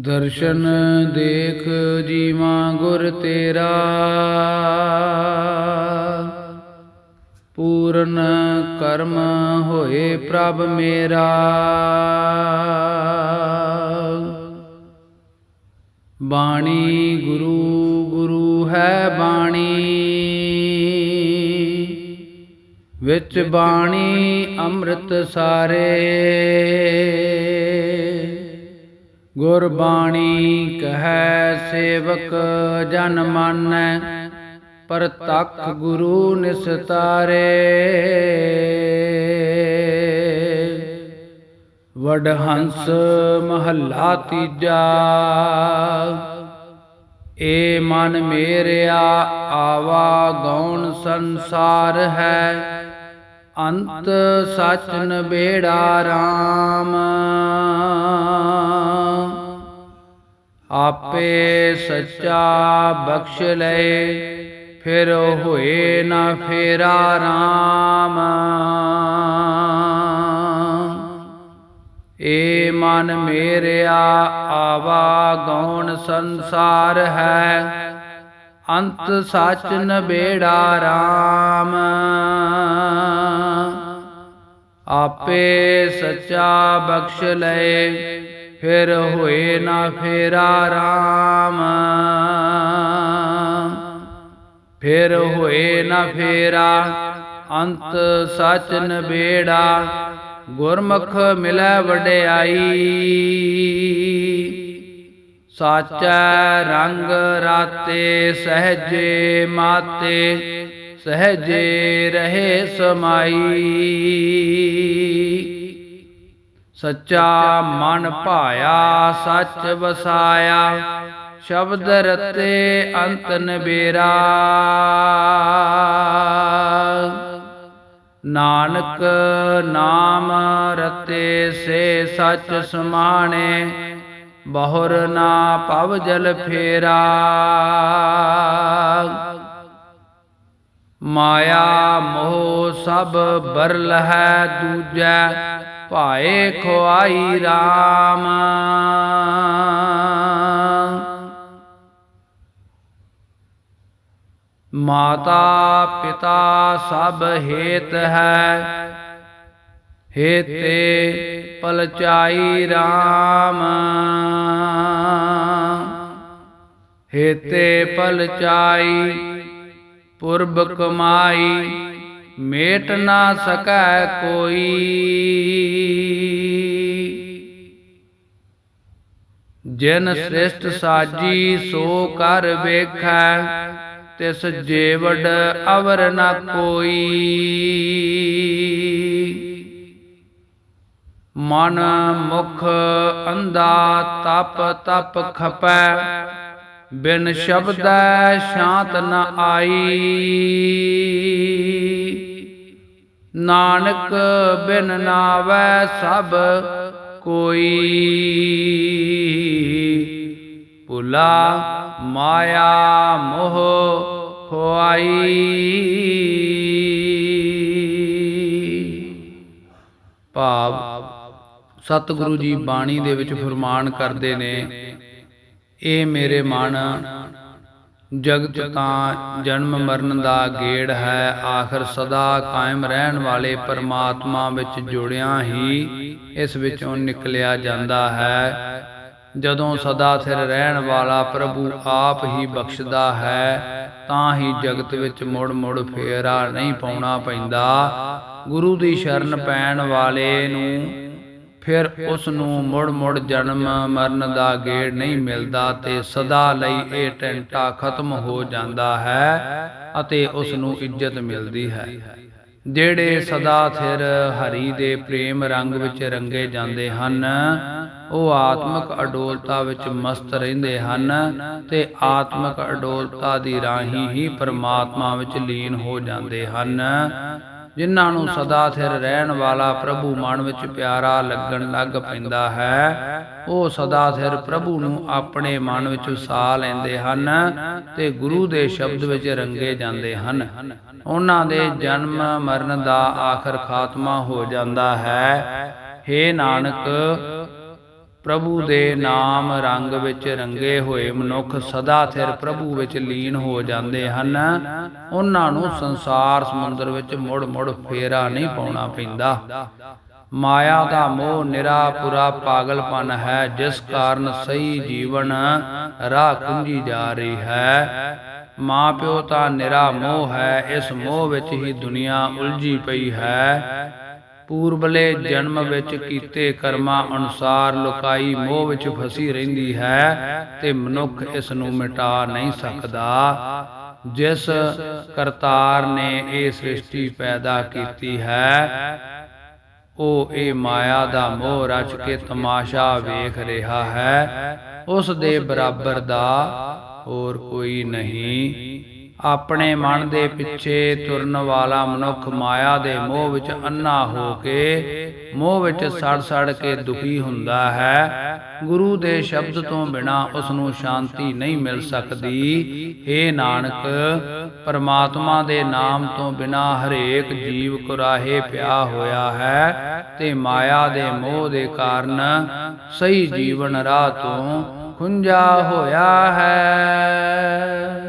ਦਰਸ਼ਨ ਦੇਖ ਜੀਵਾ ਗੁਰ ਤੇਰਾ। ਪੂਰਨ ਕਰਮ ਹੋਏ ਪ੍ਰਭ ਮੇਰਾ। ਬਾਣੀ ਗੁਰੂ ਗੁਰੂ ਹੈ ਬਾਣੀ। ਵਿੱਚ ਬਾਣੀ ਅੰਮ੍ਰਿਤ ਸਾਰੇ। ਗੁਰਬਾਣੀ ਕਹੈ ਸੇਵਕ ਜਨ ਮਾਨੈ, ਪਰਤਖ ਗੁਰੂ ਨਿਸਤਾਰੇ। ਵਡ ਹੰਸ ਮਹੱਲਾ ਤੀਜਾ, ਏ ਮਨ ਮੇਰਿਆ ਆਵਾ ਗੌਣ ਸੰਸਾਰ ਹੈ, ਅੰਤ ਸਚ ਨਬੇੜਾ RAM ਆਪੇ ਸੱਚਾ ਬਖਸ਼ ਲਏ, ਫਿਰ ਹੋਏ ਨਾ ਫੇਰਾ RAM ਏ ਮਨ ਮੇਰਿਆ, ਆਵਾ ਗੌਣ ਸੰਸਾਰ ਹੈ, ਅੰਤ ਸਚ ਨਬੇੜਾ RAM ਆਪੇ ਸੱਚਾ ਬਖਸ਼ ਲਏ ਫਿਰ ਹੋਏ ਨਾ ਫੇਰਾ RAM ਫਿਰ ਹੋਏ ਨਾ ਫੇਰਾ, ਅੰਤ ਸਚ ਨਬੇੜਾ, ਗੁਰਮੁਖ ਮਿਲੈ ਵਡਿਆਈ। ਸਾਚੈ ਰੰਗ ਰਾਤੇ, ਸਹਜੇ ਮਾਤੇ, ਸਹਜੇ ਰਹੇ ਸਮਾਈ। ਸੱਚਾ ਮਨ ਭਾਇਆ, ਸੱਚ ਵਸਾਇਆ, ਸ਼ਬਦ ਰਤੇ ਅੰਤ ਨਬੇਰਾ ਨਾਨਕ ਨਾਮ ਰਤੇ ਸੇ ਸੱਚ ਸਮਾਣੇ, ਬਹੁਰ ਨਾ ਭਵ ਜਲ ਫੇਰਾ। ਮਾਇਆ ਮੋਹ ਸਭ ਬਰਲ ਹੈ ਦੂਜੈ ਭਾਏ ਖੁਆਈ RAM ਮਾਤਾ ਪਿਤਾ ਸਭ ਹੇਤ ਹੈ, ਹੇਤੇ ਪਲਚਾਈ RAM ਹੇਤੇ ਪਲਚਾਈ ਪੁਰਬ ਕਮਾਈ ਮੇਟ ਨਾ ਸਕੈ ਕੋਈ। ਜਿਨ ਸ੍ਰਿਸ਼ਟ ਸਾਜੀ ਸੋ ਕਰ ਵੇਖੈ, ਤਿਸ ਜੀਵੜ ਅਵਰ ਨ ਕੋਈ। ਮਨ ਮੁਖ ਅੰਧਾ ਤਪ ਤਪ ਖਪੈ, ਬਿਨ ਸ਼ਬਦੈ ਸ਼ਾਂਤ ਨ ਆਈ। ਨਾਨਕ ਬਿਨ ਨਾਵੈ ਸਭ ਕੋਈ। ਭੁਲਾ ਮਾਇਆ ਮੋਹ ਹੋਆਈ ਭਾਵ ਸਤਿਗੁਰੂ ਜੀ ਬਾਣੀ ਦੇ ਵਿੱਚ ਫਰਮਾਨ ਕਰਦੇ ਨੇ, ਇਹ ਮੇਰੇ ਮਨ ਜਗਤ ਤਾਂ ਜਨਮ ਮਰਨ ਦਾ ਗੇੜ ਹੈ। ਆਖਰ ਸਦਾ ਕਾਇਮ ਰਹਿਣ ਵਾਲੇ ਪਰਮਾਤਮਾ ਵਿੱਚ ਜੁੜਿਆ ਹੀ ਇਸ ਵਿੱਚੋਂ ਨਿਕਲਿਆ ਜਾਂਦਾ ਹੈ। ਜਦੋਂ ਸਦਾ ਸਿਰ ਰਹਿਣ ਵਾਲਾ ਪ੍ਰਭੂ ਆਪ ਹੀ ਬਖਸ਼ਦਾ ਹੈ, ਤਾਂ ਹੀ ਜਗਤ ਵਿੱਚ ਮੁੜ ਮੁੜ ਫੇਰਾ ਨਹੀਂ ਪਾਉਣਾ ਪੈਂਦਾ। ਗੁਰੂ ਦੀ ਸ਼ਰਨ ਪੈਣ ਵਾਲੇ ਨੂੰ ਫਿਰ ਉਸ ਨੂੰ ਮੁੜ ਮੁੜ ਜਨਮ ਮਰਨ ਦਾ ਗੇੜ ਨਹੀਂ ਮਿਲਦਾ ਤੇ ਸਦਾ ਲਈ ਇਹ ਟੈਂਟਾ ਖਤਮ ਹੋ ਜਾਂਦਾ ਹੈ ਅਤੇ ਉਸ ਨੂੰ ਇੱਜ਼ਤ ਮਿਲਦੀ ਹੈ। ਜਿਹੜੇ ਸਦਾ ਥਿਰ ਹਰੀ ਦੇ ਪ੍ਰੇਮ ਰੰਗ ਵਿੱਚ ਰੰਗੇ ਜਾਂਦੇ ਹਨ, ਉਹ ਆਤਮਿਕ ਅਡੋਲਤਾ ਵਿੱਚ ਮਸਤ ਰਹਿੰਦੇ ਹਨ ਤੇ ਆਤਮਿਕ ਅਡੋਲਤਾ ਦੀ ਰਾਹੀਂ ਹੀ ਪਰਮਾਤਮਾ ਵਿੱਚ ਲੀਨ ਹੋ ਜਾਂਦੇ ਹਨ। ਜਿਨ੍ਹਾਂ ਨੂੰ ਸਦਾ ਸਿਰ ਰਹਿਣ ਵਾਲਾ ਪ੍ਰਭੂ ਮਨ ਵਿੱਚ ਪਿਆਰਾ ਲੱਗਣ ਲੱਗ ਪੈਂਦਾ ਹੈ। ਉਹ ਸਦਾ ਸਿਰ ਪ੍ਰਭੂ ਨੂੰ ਆਪਣੇ ਮਨ ਵਿੱਚ ਵਸਾ ਲੈਂਦੇ ਹਨ ਤੇ ਗੁਰੂ ਦੇ ਸ਼ਬਦ ਵਿੱਚ ਰੰਗੇ ਜਾਂਦੇ ਹਨ। ਉਹਨਾਂ ਦੇ ਜਨਮ ਮਰਨ ਦਾ ਆਖਰ ਖਾਤਮਾ ਹੋ ਜਾਂਦਾ ਹੈ। हे ਨਾਨਕ ਪ੍ਰਭੂ ਦੇ ਨਾਮ ਰੰਗ ਵਿੱਚ ਰੰਗੇ ਹੋਏ ਮਨੁੱਖ ਸਦਾ ਥਿਰ ਪ੍ਰਭੂ ਵਿੱਚ ਲੀਨ ਹੋ ਜਾਂਦੇ ਹਨ। ਉਹਨਾਂ ਨੂੰ ਸੰਸਾਰ ਸਮੁੰਦਰ ਵਿੱਚ ਮੁੜ ਮੁੜ ਫੇਰਾ ਨਹੀਂ ਪਾਉਣਾ ਪੈਂਦਾ। ਮਾਇਆ ਦਾ ਮੋਹ ਨਿਰਾਪੁਰਾ ਪਾਗਲਪਨ ਹੈ, ਜਿਸ ਕਾਰਨ ਸਹੀ ਜੀਵਨ ਰਾਹ ਕੁੰਜੀ ਜਾ ਰਹੀ ਹੈ। ਮਾਂ ਪਿਓ ਤਾਂ ਨਿਰਾ ਮੋਹ ਹੈ, ਇਸ ਮੋਹ ਵਿੱਚ ਹੀ ਦੁਨੀਆ ਉਲਝੀ ਪਈ ਹੈ। ਪੂਰਬਲੇ ਜਨਮ ਵਿੱਚ ਕੀਤੇ ਕਰਮਾਂ ਅਨੁਸਾਰ ਲੋਕਾਈ ਮੋਹ ਵਿੱਚ ਫਸੀ ਰਹਿੰਦੀ ਹੈ ਤੇ ਮਨੁੱਖ ਇਸ ਨੂੰ ਮਿਟਾ ਨਹੀਂ ਸਕਦਾ। ਜਿਸ ਕਰਤਾਰ ਨੇ ਇਹ ਸ੍ਰਿਸ਼ਟੀ ਪੈਦਾ ਕੀਤੀ ਹੈ, ਉਹ ਇਹ ਮਾਇਆ ਦਾ ਮੋਹ ਰਚ ਕੇ ਤਮਾਸ਼ਾ ਵੇਖ ਰਿਹਾ ਹੈ। ਉਸ ਦੇ ਬਰਾਬਰ ਦਾ ਹੋਰ ਕੋਈ ਨਹੀਂ। ਆਪਣੇ ਮਨ ਦੇ ਪਿੱਛੇ ਤੁਰਨ ਵਾਲਾ ਮਨੁੱਖ ਮਾਇਆ ਦੇ ਮੋਹ ਵਿੱਚ ਅੰਨਾ ਹੋ ਕੇ ਮੋਹ ਵਿੱਚ ਸੜ ਸੜ ਕੇ ਦੁਖੀ ਹੁੰਦਾ ਹੈ। ਗੁਰੂ ਦੇ ਸ਼ਬਦ ਤੋਂ ਬਿਨਾ ਉਸ ਨੂੰ ਸ਼ਾਂਤੀ ਨਹੀਂ ਮਿਲ ਸਕਦੀ। ਏ ਨਾਨਕ ਪਰਮਾਤਮਾ ਦੇ ਨਾਮ ਤੋਂ ਬਿਨਾ ਹਰੇਕ ਜੀਵ ਕੁਰਾਹੇ ਪਿਆ ਹੋਇਆ ਹੈ ਤੇ ਮਾਇਆ ਦੇ ਮੋਹ ਦੇ ਕਾਰਨ ਸਹੀ ਜੀਵਨ ਰਾਹ ਤੋਂ ਖੁੰਝਾ ਹੋਇਆ ਹੈ।